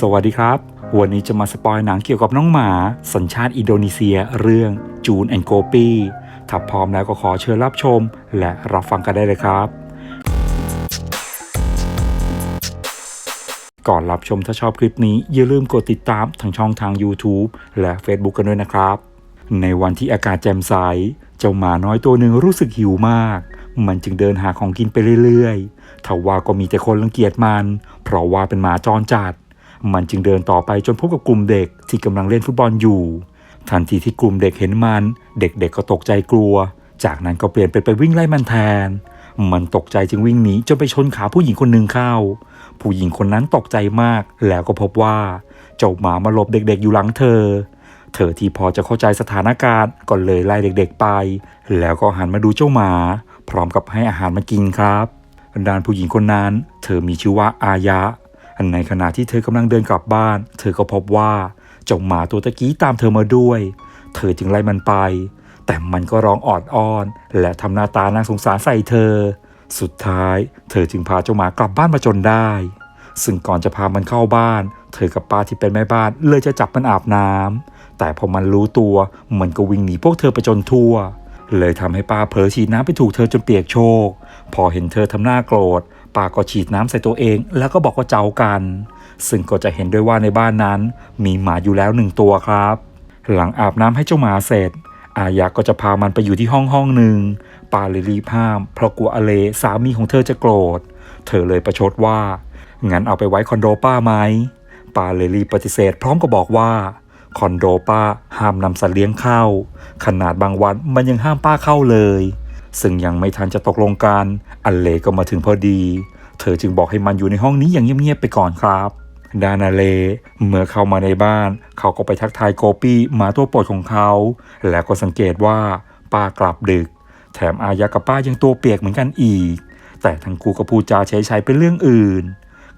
สวัสดีครับ วันนี้จะมาสปอยหนังเกี่ยวกับน้องหมา สัญชาติอินโดนีเซียเรื่องจูนแอนโกปีถ้าพร้อมแล้วก็ขอเชิญรับชม และรับฟังกันได้เลยครับ ก่อนรับชมถ้าชอบคลิปนี้ อย่าลืมกดติดตามทางช่องทาง YouTube และ Facebook กันด้วยนะครับ ในวันที่อากาศแจ่มใส เจ้าหมาน้อยตัวหนึ่งรู้สึกหิวมากมันจึงเดินหาของกินไปเรื่อยๆทว่าก็มีแต่คนรังเกียจมัน เพราะว่าเป็นหมาจรจัด มันจึงเดินต่อไปจนพบกับกลุ่มเด็กที่กำลังเล่นฟุตบอลอยู่ ทันทีที่กลุ่มเด็กเห็นมัน เด็กๆก็ตกใจกลัว จากนั้นก็เปลี่ยนเป็นไปวิ่งไล่มันแทน มันตกใจจึงวิ่งหนีจนไปชนขาผู้หญิงคนหนึ่งเข้า ผู้หญิงคนนั้นตกใจมาก แล้วก็พบว่า เจ้าหมามาหลบเด็กๆอยู่หลังเธอ เธอที่พอจะเข้าใจสถานการณ์ก็เลยไล่เด็กๆไป แล้วก็หันมาดูเจ้าหมา พร้อมกับให้อาหารมันกินครับด้านผู้หญิงคนนั้น เธอมีชื่อว่าอายะ ในขณะที่เธอกำลังเดินกลับบ้าน เธอก็พบว่าเจ้าหมาตัวตะกี้ตามเธอมาด้วย เธอจึงไล่มันไป แต่มันก็ร้องออดอ้อน และทำหน้าตาน่าสงสารใส่เธอ สุดท้าย เธอจึงพาเจ้าหมากลับบ้านมาจนได้ ซึ่งก่อนจะพามันเข้าบ้าน เธอกับป้าที่เป็นแม่บ้านเลยจะจับมันอาบน้ำแต่พอมันรู้ตัวมันก็วิ่งหนีพวกเธอไปจนทั่วเลยทำให้ป้าเผลอฉีดน้ำไปถูกเธอจนเปียกโชก พอเห็นเธอทำหน้าโกรธ ป้าก็ฉีดน้ำใส่ตัวเอง แล้วก็บอกว่าเจ้ากัน ซึ่งก็จะเห็นด้วยว่าในบ้านนั้น มีหมาอยู่แล้วหนึ่งตัวครับ หลังอาบน้ำให้เจ้าหมาเสร็จ อายะก็จะพามันไปอยู่ที่ห้องห้องหนึ่งป้าเลยรีบห้าม เพราะกลัวอเลสามีของเธอจะโกรธ เธอเลยประชดว่า งั้นเอาไปไว้คอนโดป้าไหมป้าเลยรีบปฏิเสธ พร้อมกับบอกว่าคอนโดป้าห้ามนำสัตว์เลี้ยงเข้า ขนาดบางวันมันยังห้ามป้าเข้าเลย ซึ่งยังไม่ทันจะตกลงกันอเลก็มาถึงพอดี เธอจึงบอกให้มันอยู่ในห้องนี้อย่างเงียบๆไปก่อนครับดานาเล เมื่อเข้ามาในบ้าน เขาก็ไปทักทายโกปี้หมาตัวโปรดของเขา แล้วก็สังเกตว่าป้ากลับดึก แถมอายะกับป้ายังตัวเปียกเหมือนกันอีก แต่ทั้งคู่ก็พูดจาใช้ๆเป็นเรื่องอื่น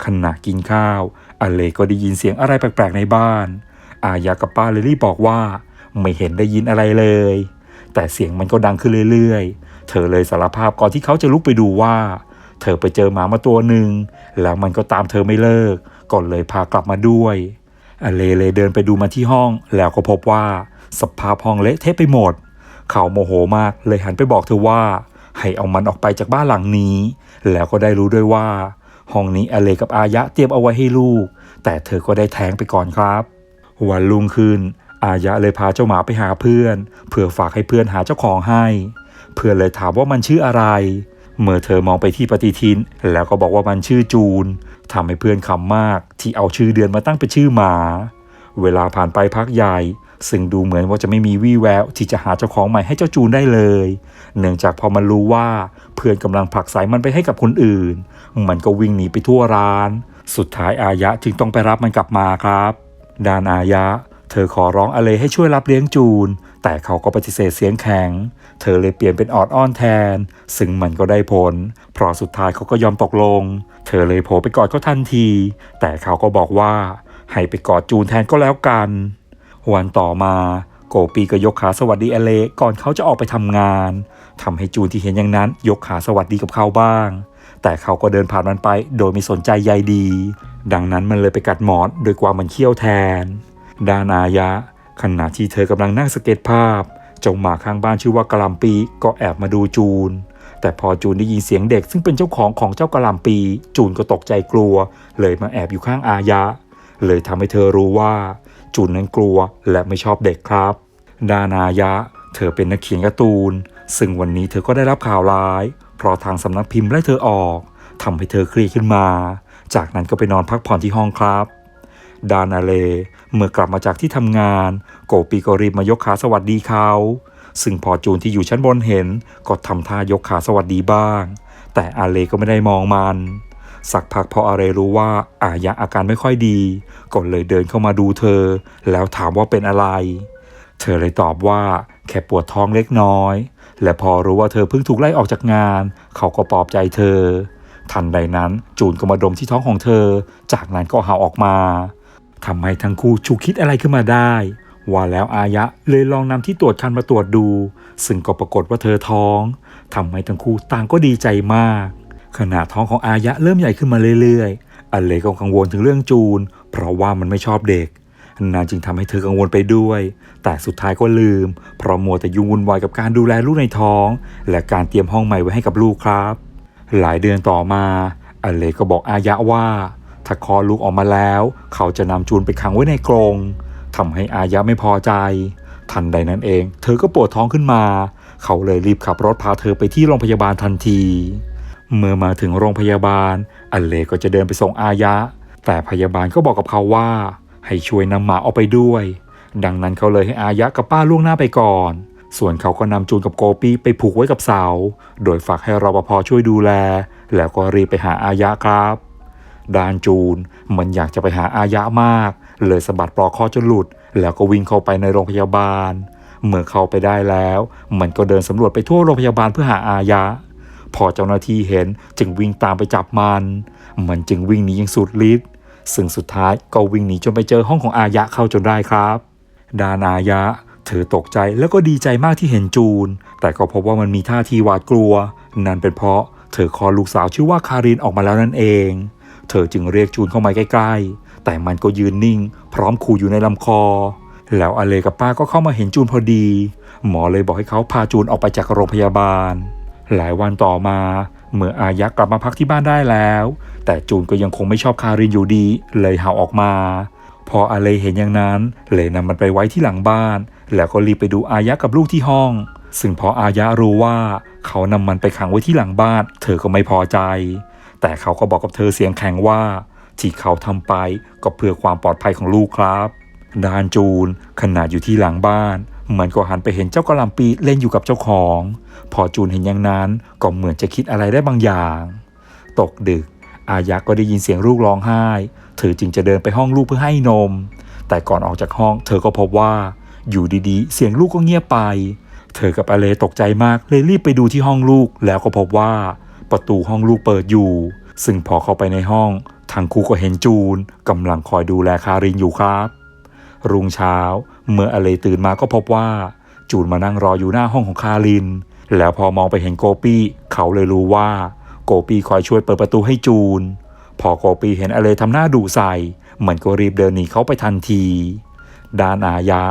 ขณะกินข้าวอเลก็ได้ยินเสียงอะไรแปลกๆในบ้าน อายะกับป้าเลยรีบบอกว่า ไม่เห็นได้ยินอะไรเลย แต่เสียงมันก็ดังขึ้นเรื่อยๆ เธอเลยสารภาพก่อนที่เขาจะลุกไปดูว่า เธอไปเจอหมามาตัวหนึ่งแล้วมันก็ตามเธอไม่เลิก ก่อนเลยพากลับมาด้วยอเลเลยเดินไปดูมาที่ห้อง แล้วก็พบว่าสภาพห้องเละเทะไปหมด เขาโมโหมากเลยหันไปบอกเธอว่า ให้เอามันออกไปจากบ้านหลังนี้ แล้วก็ได้รู้ด้วยว่า ห้องนี้อเลกับอายะเตรียมเอาไว้ให้ลูก แต่เธอก็ได้แท้งไปก่อนครับวันรุ่งขึ้น อายะเลยพาเจ้าหมาไปหาเพื่อน เพื่อฝากให้เพื่อนหาเจ้าของให้ เพื่อนเลยถามว่ามันชื่ออะไร เมื่อเธอมองไปที่ปฏิทิน แล้วก็บอกว่ามันชื่อจูนทำให้เพื่อนขำมาก ที่เอาชื่อเดือนมาตั้งเป็นชื่อหมา เวลาผ่านไปพักใหญ่ ซึ่งดูเหมือนว่าจะไม่มีวี่แววที่จะหาเจ้าของใหม่ให้เจ้าจูนได้เลย เนื่องจากพอมันรู้ว่าเพื่อนกำลังผลักสายมันไปให้กับคนอื่น มันก็วิ่งหนีไปทั่วร้าน สุดท้ายอายะจึงต้องไปรับมันกลับมาครับด้านอายะ เธอขอร้องอเลให้ช่วยรับเลี้ยงจูน แต่เขาก็ปฏิเสธเสียงแข็ง เธอเลยเปลี่ยนเป็นออดอ้อนแทน ซึ่งมันก็ได้ผล เพราะสุดท้ายเขาก็ยอมตกลง เธอเลยโผล่ไปกอดเขาทันที แต่เขาก็บอกว่า ให้ไปกอดจูนแทนก็แล้วกัน วันต่อมาโกปีก็ยกขาสวัสดีอเลก่อนเขาจะออกไปทำงาน ทำให้จูนที่เห็นอย่างนั้น ยกขาสวัสดีกับเขาบ้าง แต่เขาก็เดินผ่านมันไป โดยไม่สนใจใยดี ดังนั้นมันเลยไปกัดหมอนโดยความมันเคี้ยวแทน ดานายะ ขณะที่เธอกำลังนั่งสเก็ตภาพ เจ้าหมาข้างบ้านชื่อว่ากะลำปีก็แอบมาดูจูน แต่พอจูนได้ยินเสียงเด็กซึ่งเป็นเจ้าของของเจ้ากะลำปี จูนก็ตกใจกลัว เลยมาแอบอยู่ข้างอายะ เลยทำให้เธอรู้ว่า จูนนั้นกลัวและไม่ชอบเด็กครับ ดานายะ เธอเป็นนักเขียนการ์ตูน ซึ่งวันนี้เธอก็ได้รับข่าวร้าย เพราะทางสำนักพิมพ์ไล่เธอออกทำให้เธอเครียดขึ้นมา จากนั้นก็ไปนอนพักผ่อนที่ห้องครับ ดานาเล เมื่อกลับมาจากที่ทำงาน โกปีก็รีบมายกขาสวัสดีเขา ซึ่งพอจูนที่อยู่ชั้นบนเห็น ก็ทำท่ายกขาสวัสดีบ้าง แต่อาเลก็ไม่ได้มองมัน สักพักพออาเลรู้ว่าอายะอาการไม่ค่อยดี ก็เลยเดินเข้ามาดูเธอ แล้วถามว่าเป็นอะไร เธอเลยตอบว่าแค่ปวดท้องเล็กน้อย และพอรู้ว่าเธอเพิ่งถูกไล่ออกจากงาน เขาก็ปลอบใจเธอทันใดนั้นจูนก็มาดมที่ท้องของเธอ จากนั้นก็เห่าออกมา ทำให้ทั้งคู่ฉุคิดอะไรขึ้นมาได้ ว่าแล้วอายะเลยลองนำที่ตรวจคันมาตรวจดู ซึ่งก็ปรากฏว่าเธอท้องทำให้ทั้งคู่ต่างก็ดีใจมาก ขณะท้องของอายะเริ่มใหญ่ขึ้นมาเรื่อยๆอเลก็กังวลถึงเรื่องจูน เพราะว่ามันไม่ชอบเด็กนานจึงทำให้เธอกังวลไปด้วย แต่สุดท้ายก็ลืม เพราะมัวแต่ยุ่งวุ่นวายกับการดูแลลูกในท้อง และการเตรียมห้องใหม่ไว้ให้กับลูกครับ หลายเดือนต่อมาอเลก็บอกอายะว่า ถ้าคลอดลูกออกมาแล้ว เขาจะนำจูนไปขังไว้ในกรงทำให้อายะไม่พอใจ ทันใดนั้นเอง เธอก็ปวดท้องขึ้นมา เขาเลยรีบขับรถพาเธอไปที่โรงพยาบาลทันที เมื่อมาถึงโรงพยาบาลอเลก็จะเดินไปส่งอายะ แต่พยาบาลก็บอกกับเขาว่า ให้ช่วยนำหมาออกไปด้วย ดังนั้นเขาเลยให้อายะกับป้าล่วงหน้าไปก่อนส่วนเขาก็นำจูนกับโกปี้ไปผูกไว้กับเสา โดยฝากให้รปภช่วยดูแล แล้วก็รีบไปหาอายะครับ ดานจูนมือนอยากจะไปหาอายะมาก เลยสะบัดปลอกคอจนหลุด แล้วก็วิ่งเข้าไปในโรงพยาบาล เมื่อเข้าไปได้แล้ว มันก็เดินสำรวจไปทั่วโรงพยาบาลเพื่อหาอายะ พอเจ้าหน้าที่เห็นจึงวิ่งตามไปจับมัน มันจึงวิ่งหนีอย่างสุดฤทธิ์ซึ่งสุดท้ายก็วิ่งหนีจนไปเจอห้องของอายะเข้าจนได้ครับ ดานอายะเธอตกใจแล้วก็ดีใจมากที่เห็นจูน แต่ก็พบว่ามันมีท่าทีหวาดกลัว นั่นเป็นเพราะเธอคลอดลูกสาวชื่อว่าคารินออกมาแล้วนั่นเอง เธอจึงเรียกจูนเข้ามาใกล้ๆ แต่มันก็ยืนนิ่ง พร้อมขู่อยู่ในลำคอ แล้วอเลกับป้าก็เข้ามาเห็นจูนพอดี หมอเลยบอกให้เขาพาจูนออกไปจากโรงพยาบาล หลายวันต่อมา เมื่ออายักษ์กลับมาพักที่บ้านได้แล้ว แต่จูนก็ยังคงไม่ชอบคารินอยู่ดี เลยเห่าออกมา พออาเลเห็นอย่างนั้น เลยนำมันไปไว้ที่หลังบ้าน แล้วก็รีบไปดูอายะกับลูกที่ห้อง ซึ่งพออายะรู้ว่า เขานำมันไปขังไว้ที่หลังบ้าน เธอก็ไม่พอใจ แต่เขาก็บอกกับเธอเสียงแข็งว่าที่เขาทำไปก็เพื่อความปลอดภัยของลูกครับดานจูนขณะอยู่ที่หลังบ้านเหมือนก็หันไปเห็นเจ้ากระหลำปีเล่นอยู่กับเจ้าของ พอจูนเห็นอย่างนั้นก็เหมือนจะคิดอะไรได้บางอย่าง ตกดึก อายักก็ได้ยินเสียงลูกร้องไห้ เธอจึงจะเดินไปห้องลูกเพื่อให้นม แต่ก่อนออกจากห้อง เธอก็พบว่า อยู่ดีๆ เสียงลูกก็เงียบไป เธอกับอเลตกใจมากเลยรีบไปดูที่ห้องลูกแล้วก็พบว่า ประตูห้องลูกเปิดอยู่ ซึ่งพอเข้าไปในห้องทางครูก็เห็นจูนกำลังคอยดูแลคารินอยู่ครับ รุ่งเช้าเมื่ออเลตื่นมาก็พบว่า จูนมานั่งรออยู่หน้าห้องของคาริน แล้วพอมองไปเห็นโกปี้เขาเลยรู้ว่าโกปี้คอยช่วยเปิดประตูให้จูน พอโกปี้เห็นอเลทำหน้าดุใส่มันก็รีบเดินหนีเขาไปทันทีด้านอายะ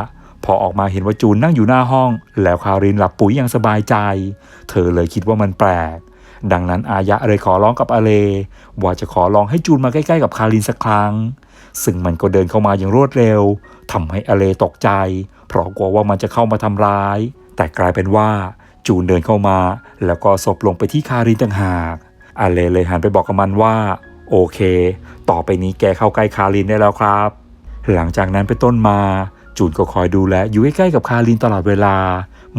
พอออกมาเห็นว่าจูนนั่งอยู่หน้าห้อง แล้วคารินหลับปุ๋ยอย่างสบายใจ เธอเลยคิดว่ามันแปลก ดังนั้นอายะเลยขอร้องกับอเลว่าจะขอลองให้จูนมาใกล้ๆกับคารินสักครั้ง ซึ่งมันก็เดินเข้ามาอย่างรวดเร็วทำให้อเลตกใจ เพราะกลัวว่ามันจะเข้ามาทำร้าย แต่กลายเป็นว่าจูนเดินเข้ามา แล้วก็ศพลงไปที่คารินต่างหากอเลเลยหันไปบอกกับมันว่า โอเค ต่อไปนี้แกเข้าใกล้คารินได้แล้วครับ หลังจากนั้นเป็นต้นมาจูนก็คอยดูแลอยู่ใกล้ๆกับคารินตลอดเวลา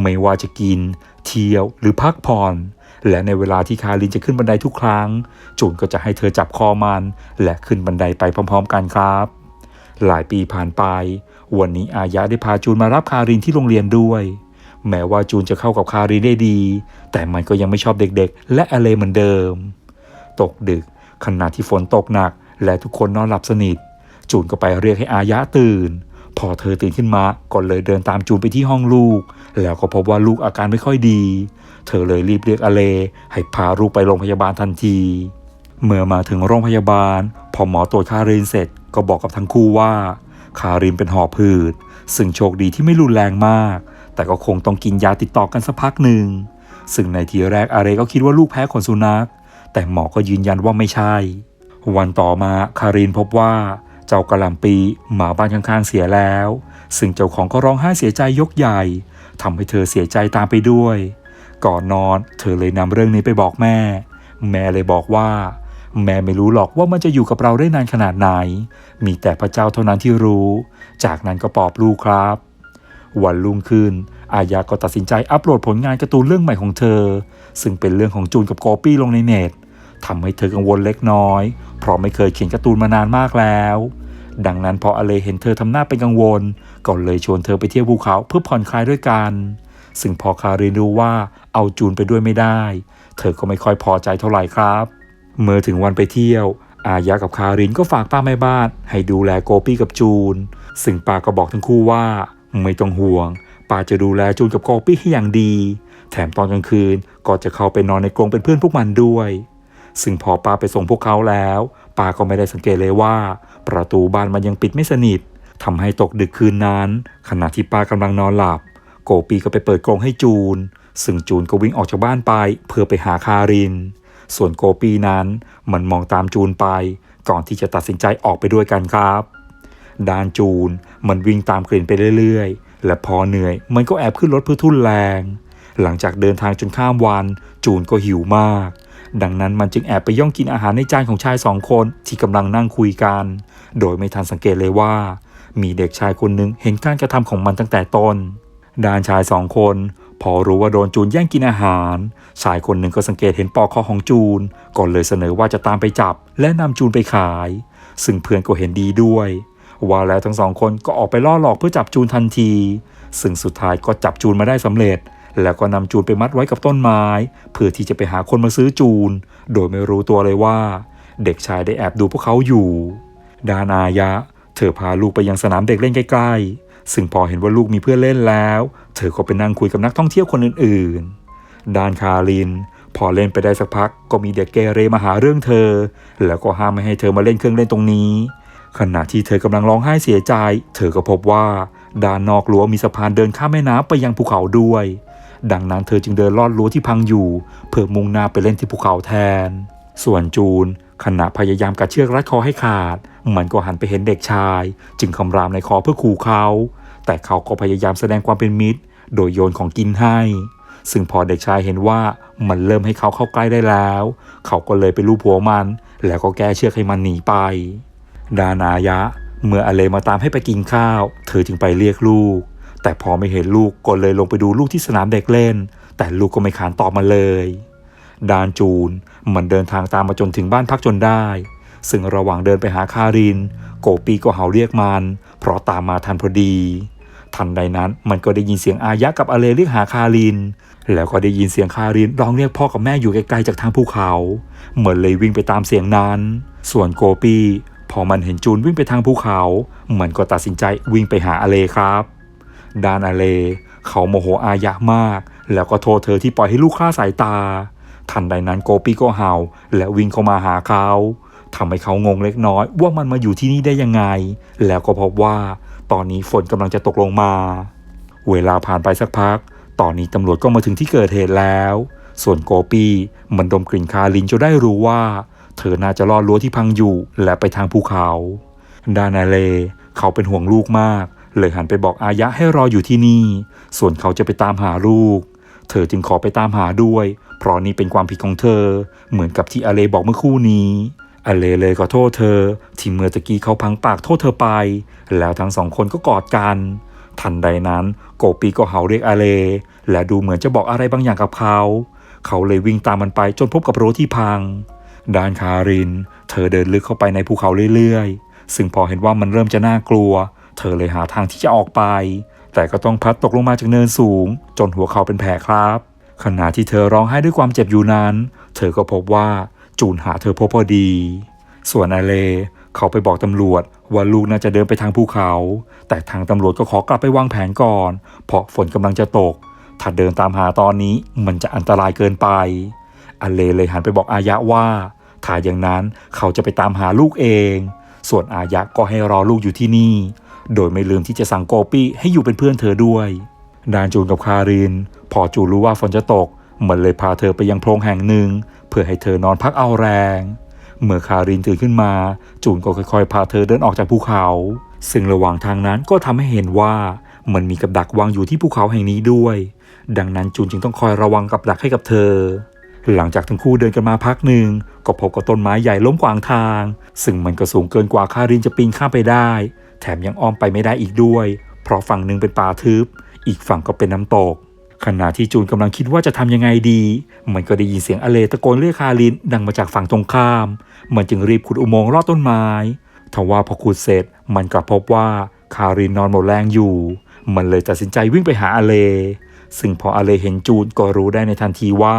ไม่ว่าจะกิน เที่ยวหรือพักผ่อน และในเวลาที่คารินจะขึ้นบันไดทุกครั้ง จูนก็จะให้เธอจับคอมัน และขึ้นบันไดไปพร้อม ๆ กันครับ หลายปีผ่านไป วันนี้อายะได้พาจูนมารับคารินที่โรงเรียนด้วย แม้ว่าจูนจะเข้ากับคารินได้ดี แต่มันก็ยังไม่ชอบเด็กๆ และอเลเหมือนเดิม ตกดึกขณะที่ฝนตกหนัก และทุกคนนอนหลับสนิท จูนก็ไปเรียกให้อายะตื่น พอเธอตื่นขึ้นมาก็เลยเดินตามจูนไปที่ห้องลูก แล้วก็พบว่าลูกอาการไม่ค่อยดี เธอเลยรีบเรียกอเลให้พาลูกไปโรงพยาบาลทันที เมื่อมาถึงโรงพยาบาล พอหมอตรวจคารินเสร็จก็บอกกับทั้งคู่ว่าคารินเป็นหอบผืด ซึ่งโชคดีที่ไม่รุนแรงมาก แต่ก็คงต้องกินยาติดต่อกันสักพักหนึ่ง ซึ่งในทีแรกอาเรก็คิดว่าลูกแพ้ขนสุนัข แต่หมอก็ยืนยันว่าไม่ใช่ วันต่อมาคารินพบว่า เจ้ากระหลำปีหมาบ้านข้างๆเสียแล้ว ซึ่งเจ้าของก็ร้องไห้เสียใจยกใหญ่ทำให้เธอเสียใจตามไปด้วย ก่อนนอนเธอเลยนำเรื่องนี้ไปบอกแม่ แม่เลยบอกว่า แม่ไม่รู้หรอกว่ามันจะอยู่กับเราได้นานขนาดไหน มีแต่พระเจ้าเท่านั้นที่รู้ จากนั้นก็ปอบลูกครับ วันรุ่งขึ้น อายาก็ตัดสินใจอัปโหลดผลงานการ์ตูนเรื่องใหม่ของเธอ ซึ่งเป็นเรื่องของจูนกับโกปี้ลงในเน็ตทำให้เธอกังวลเล็กน้อย เพราะไม่เคยเขียนการ์ตูนมานานมากแล้ว ดังนั้นพออเลเห็นเธอทำหน้าเป็นกังวลก็เลยชวนเธอไปเที่ยวภูเขาเพื่อผ่อนคลายด้วยกัน ซึ่งพอคารินรู้ว่าเอาจูนไปด้วยไม่ได้ เธอก็ไม่ค่อยพอใจเท่าไหร่ครับ เมื่อถึงวันไปเที่ยว อายากับคารินก็ฝากป้าแม่บ้าน ให้ดูแลโกปี้กับจูน ซึ่งป้าก็บอกทั้งคู่ว่า ไม่ต้องห่วงป้าจะดูแลจูนกับโกปี้ให้อย่างดี แถมตอนกลางคืนก็จะเข้าไปนอนในกรงเป็นเพื่อนพวกมันด้วย ซึ่งพอป้าไปส่งพวกเขาแล้วป้าก็ไม่ได้สังเกตเลยว่า ประตูบ้านมันยังปิดไม่สนิททำให้ตกดึกคืนนั้น ขณะที่ป้ากำลังนอนหลับ โกปีก็ไปเปิดกรงให้จูน ซึ่งจูนก็วิ่งออกจากบ้านไป เพื่อไปหาคาริน ส่วนโกปีนั้นมันมองตามจูนไป ก่อนที่จะตัดสินใจออกไปด้วยกันครับดานจูนมันวิ่งตามกลิ่นไปเรื่อยๆ และพอเหนื่อยมันก็แอบขึ้นรถเพื่อทุ่นแรง หลังจากเดินทางจนข้ามวัน จูนก็หิวมาก ดังนั้นมันจึงแอบไปย่องกินอาหารในจานของชายสองคนที่กำลังนั่งคุยกัน โดยไม่ทันสังเกตเลยว่า มีเด็กชายคนหนึ่งเห็นการกระทำของมันตั้งแต่ต้นด้านชายสองคน พอรู้ว่าโดนจูนแย่งกินอาหาร ชายคนหนึ่งก็สังเกตเห็นปอกคอของจูนก่อนเลยเสนอว่าจะตามไปจับ และนำจูนไปขาย ซึ่งเพื่อนก็เห็นดีด้วย ว่าแล้วทั้งสองคนก็ออกไปล่อหลอกเพื่อจับจูนทันที ซึ่งสุดท้ายก็จับจูนมาได้สำเร็จ แล้วก็นำจูนไปมัดไว้กับต้นไม้ เพื่อที่จะไปหาคนมาซื้อจูน โดยไม่รู้ตัวเลยว่า เด็กชายได้แอบดูพวกเขาอยู่ ดานายะ เธอพาลูกไปยังสนามเด็กเล่นใกล้ๆ ซึ่งพอเห็นว่าลูกมีเพื่อนเล่นแล้ว เธอก็ไปนั่งคุยกับนักท่องเที่ยวคนอื่นๆ ดานคาริน พอเล่นไปได้สักพักก็มีเด็กเกเรมาหาเรื่องเธอ แล้วก็ห้ามไม่ให้เธอมาเล่นเครื่องเล่นตรงนี้ ขณะที่เธอกำลังร้องไห้เสียใจ เธอก็พบว่าด้านนอกรั้วมีสะพานเดินข้ามแม่น้ำไปยังภูเขาด้วย ดังนั้นเธอจึงเดินลอดรั้วที่พังอยู่ เพื่อมุ่งหน้าไปเล่นที่ภูเขาแทน ส่วนจูนขณะพยายามกัดเชือกรัดคอให้ขาด มันก็หันไปเห็นเด็กชาย จึงคำรามในคอเพื่อขู่เขา แต่เขาก็พยายามแสดงความเป็นมิตร โดยโยนของกินให้ ซึ่งพอเด็กชายเห็นว่ามันเริ่มให้เขาเข้าใกล้ได้แล้ว เขาก็เลยไปลูบหัวมัน แล้วก็แก้เชือกให้มันหนีไป ดานายะ เมื่ออเลมาตามให้ไปกินข้าว เธอจึงไปเรียกลูก แต่พอไม่เห็นลูกก็เลยลงไปดูลูกที่สนามเด็กเล่น แต่ลูกก็ไม่ขานตอบมาเลย ดานจูนมันเดินทางตามมาจนถึงบ้านพักจนได้ ซึ่งระหว่างเดินไปหาคาริน โกปีก็เห่าเรียกมัน เพราะตามมาทันพอดี ทันใดนั้นมันก็ได้ยินเสียงอายะกับอเลเรียกหาคาริน แล้วก็ได้ยินเสียงคารินร้องเรียกพ่อกับแม่อยู่ไกลๆจากทางภูเขาเหมือนเลยวิ่งไปตามเสียงนั้น ส่วนโกปีพอมันเห็นจูนวิ่งไปทางภูเขา มันก็ตัดสินใจวิ่งไปหาอเลครับ ดานอเล เขาโมโหอายะมาก แล้วก็โทษเธอที่ปล่อยให้ลูกคลาสายตา ทันใดนั้นโกปีก็เห่า และวิ่งเข้ามาหาเขาทำให้เขางงเล็กน้อยว่ามันมาอยู่ที่นี่ได้ยังไง แล้วก็พบว่า ตอนนี้ฝนกำลังจะตกลงมา เวลาผ่านไปสักพัก ตอนนี้ตำรวจก็มาถึงที่เกิดเหตุแล้ว ส่วนโกปีมันดมกลิ่นคาลินจนได้รู้ว่า เธอน่าจะลอดรั้วที่พังอยู่และไปทางภูเขา ดานาเล เขาเป็นห่วงลูกมาก เลยหันไปบอกอายะให้รออยู่ที่นี่ ส่วนเขาจะไปตามหาลูก เธอจึงขอไปตามหาด้วย เพราะนี่เป็นความผิดของเธอ เหมือนกับที่อเลบอกเมื่อคู่นี้ อเลเลยขอโทษเธอ ที่เมื่อตะกี้เขาพังปากโทษเธอไป แล้วทั้งสองคนก็กอดกัน ทันใดนั้น โกปีก็เห่าเรียกอเล และดูเหมือนจะบอกอะไรบางอย่างกับเขา เขาเลยวิ่งตามมันไปจนพบกับรถที่พัง ด้านคาริน เธอเดินลึกเข้าไปในภูเขาเรื่อยๆ ซึ่งพอเห็นว่ามันเริ่มจะน่ากลัว เธอเลยหาทางที่จะออกไป แต่ก็ต้องพัดตกลงมาจากเนินสูง จนหัวเขาเป็นแผลครับ ขณะที่เธอร้องไห้ด้วยความเจ็บอยู่นั้น เธอก็พบว่าจูนหาเธอพบพอดี ส่วนอเลเขาไปบอกตำรวจว่าลูกน่าจะเดินไปทางภูเขา แต่ทางตำรวจก็ขอกลับไปวางแผนก่อน เพราะฝนกำลังจะตก ถ้าเดินตามหาตอนนี้มันจะอันตรายเกินไป อเลเลยหันไปบอกอายะว่า ถ้าอย่างนั้นเขาจะไปตามหาลูกเอง ส่วนอายะก็ให้รอลูกอยู่ที่นี่ โดยไม่ลืมที่จะสั่งโกปี้ให้อยู่เป็นเพื่อนเธอด้วย ดานจูนกับคาริน พอจูนรู้ว่าฝนจะตก มันเลยพาเธอไปยังโพรงแห่งหนึ่ง เพื่อให้เธอนอนพักเอาแรง เมื่อคารินตื่นขึ้นมา จูนก็ค่อยๆ พาเธอเดินออกจากภูเขา ซึ่งระหว่างทางนั้นก็ทำให้เห็นว่ามันมีกับดักวางอยู่ที่ภูเขาแห่งนี้ด้วย ดังนั้นจูนจึงต้องคอยระวังกับดักให้กับเธอ หลังจากทั้งคู่เดินกันมาพักหนึ่งก็พบกับต้นไม้ใหญ่ล้มขวางทาง ซึ่งมันก็สูงเกินกว่าคารินจะปีนข้ามไปได้ แถมยังอ้อมไปไม่ได้อีกด้วย เพราะฝั่งหนึ่งเป็นป่าทึบ อีกฝั่งก็เป็นน้ำตก ขณะที่จูนกำลังคิดว่าจะทำยังไงดี มันก็ได้ยินเสียงอเลตะโกนเรียกคารินดังมาจากฝั่งตรงข้าม มันจึงรีบขุดอุโมงค์ลอดต้นไม้ทว่าพอขุดเสร็จ มันกลับพบว่าคารินนอนหมดแรงอยู่ มันเลยตัดสินใจวิ่งไปหาอเลซึ่งพออเลเห็นจูนก็รู้ได้ในทันทีว่า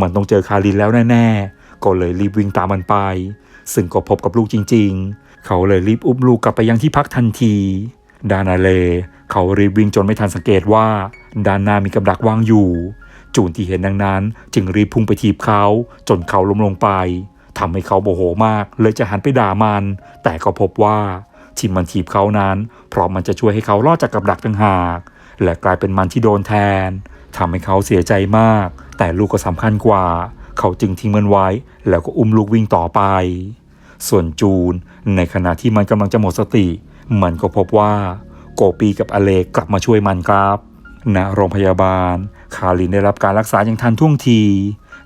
มันต้องเจอคารินแล้วแน่ ๆ ก็เลยรีบวิ่งตามมันไป ซึ่งก็พบกับลูกจริงๆ เขาเลยรีบอุ้มลูกกลับไปยังที่พักทันที ดานาเล เขารีบวิ่งจนไม่ทันสังเกตว่า ด้านหน้ามีกับดักวางอยู่ จูนที่เห็นดังนั้น จึงรีบพุ่งไปทีบเขา จนเขาล้มลงไปทำให้เขาโมโหมาก เลยจะหันไปด่ามัน แต่ก็พบว่าที่มันทีบเขานั้น เพราะมันจะช่วยให้เขารอดจากกับดักต่างหาก และกลายเป็นมันที่โดนแทนทำให้เขาเสียใจมาก แต่ลูกก็สำคัญกว่า เขาจึงทิ้งมันไว้ แล้วก็อุ้มลูกวิ่งต่อไป ส่วนจูน ในขณะที่มันกำลังจะหมดสติ มันก็พบว่า โกปีกับอเลกกลับมาช่วยมันครับณโรงพยาบาล คารินได้รับการรักษาอย่างทันท่วงที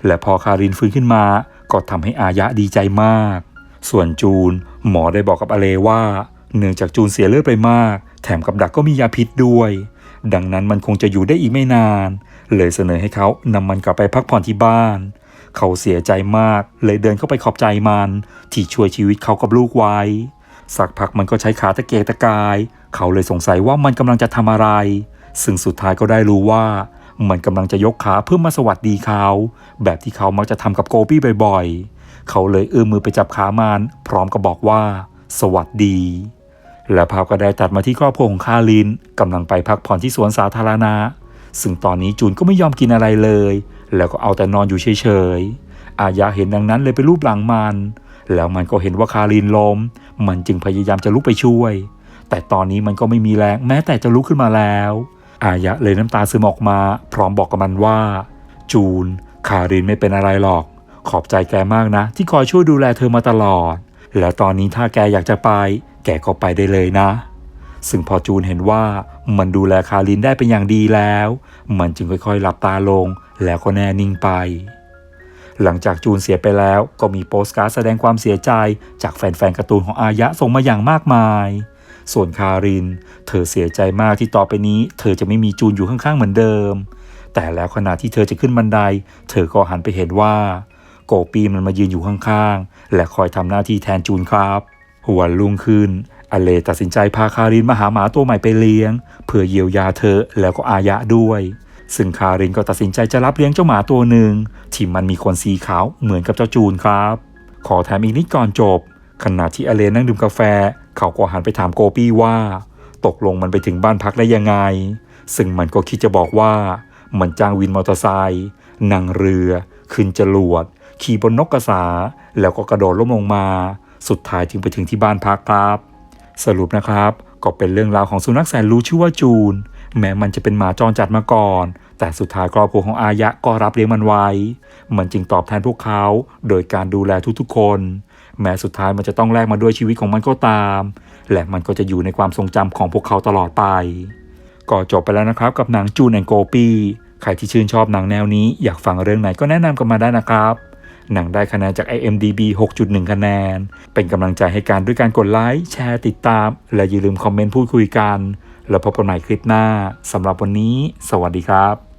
และพอคารินฟื้นขึ้นมา ก็ทำให้อายะดีใจมาก ส่วนจูน หมอได้บอกกับอเลว่า เนื่องจากจูนเสียเลือดไปมาก แถมกับดักก็มียาพิษด้วย ดังนั้นมันคงจะอยู่ได้อีกไม่นาน เลยเสนอให้เขานำมันกลับไปพักผ่อนที่บ้าน เขาเสียใจมาก เลยเดินเข้าไปขอบใจมัน ที่ช่วยชีวิตเขากับลูกไว้ สักพักมันก็ใช้ขาตะเกียกตะกาย เขาเลยสงสัยว่ามันกำลังจะทำอะไร ซึ่งสุดท้ายก็ได้รู้ว่า มันกำลังจะยกขาเพื่อมาสวัสดีเขา แบบที่เขามักจะทำกับโกปี้บ่อยๆ เขาเลยเอื้อมมือไปจับขามัน พร้อมกับบอกว่า สวัสดี และภาพก็ได้ตัดมาที่ครอบครัวของคาลินกำลังไปพักผ่อนที่สวนสาธารณะซึ่งตอนนี้จูนก็ไม่ยอมกินอะไรเลย แล้วก็เอาแต่นอนอยู่เฉยๆ อายาเห็นดังนั้นเลยไปรูปหลังมัน แล้วมันก็เห็นว่าคารินล้ม มันจึงพยายามจะลุกไปช่วย แต่ตอนนี้มันก็ไม่มีแรงแม้แต่จะลุกขึ้นมาแล้ว อายะเลยน้ำตาซึมออกมา พร้อมบอกกับมันว่า จูน คารินไม่เป็นอะไรหรอก ขอบใจแกมากนะ ที่คอยช่วยดูแลเธอมาตลอด แล้วตอนนี้ถ้าแกอยากจะไป แกก็ไปได้เลยนะ ซึ่งพอจูนเห็นว่ามันดูแลคารินได้เป็นอย่างดีแล้ว มันจึงค่อยๆ หลับตาลงแล้วก็แน่นิ่งไป หลังจากจูนเสียไปแล้วก็มีโปสการ์ดแสดงความเสียใจจากแฟนๆการ์ตูนของอายะส่งมาอย่างมากมาย ส่วนคาริน เธอเสียใจมากที่ต่อไปนี้ เธอจะไม่มีจูนอยู่ข้างๆเหมือนเดิม แต่แล้วขณะที่เธอจะขึ้นบันได เธอก็หันไปเห็นว่า โกปีมันมายืนอยู่ข้างๆและคอยทำหน้าที่แทนจูนครับวันรุ่งขึ้น อเลตัดสินใจพาคารินมาหาหมาตัวใหม่ไปเลี้ยง เพื่อเยียวยาเธอแล้วก็อายะด้วย ซึ่งคารินก็ตัดสินใจจะรับเลี้ยงเจ้าหมาตัวหนึ่งที่มันมีขนสีขาวเหมือนกับเจ้าจูนครับ ขอแถมอีกนิดก่อนจบ ขณะที่อเลนั่งดื่มกาแฟ เขาก็หันไปถามโกปี้ว่า ตกลงมันไปถึงบ้านพักได้ยังไง ซึ่งมันก็คิดจะบอกว่ามันจ้างวินมอเตอร์ไซค์นั่งเรือ ขึ้นจรวด ขี่บนนกกระสา แล้วก็กระโดดล่มลงมา สุดท้ายจึงไปถึงที่บ้านพักครับ สรุปนะครับ ก็เป็นเรื่องราวของสุนัขแสนรู้ชื่อว่าจูน แม้มันจะเป็นหมาจรจัดมาก่อน แต่สุดท้ายครอบครัวของอายะก็รับเลี้ยงมันไว้ มันจึงตอบแทนพวกเขา โดยการดูแลทุกๆคน แม้สุดท้ายมันจะต้องแลกมาด้วยชีวิตของมันก็ตาม และมันก็จะอยู่ในความทรงจำของพวกเขาตลอดไป ก็จบไปแล้วนะครับกับหนังจูนแอนโกปีใครที่ชื่นชอบหนังแนวนี้อยากฟังเรื่องไหนก็แนะนำกันมาได้นะครับ หนังได้คะแนนจาก IMDB 6.1 คะแนน เป็นกำลังใจให้การด้วยการกดไลค์ แชร์ติดตาม และอย่าลืมคอมเมนต์พูดคุยกัน แล้วพบกันใหม่คลิปหน้าสำหรับวันนี้ สวัสดีครับ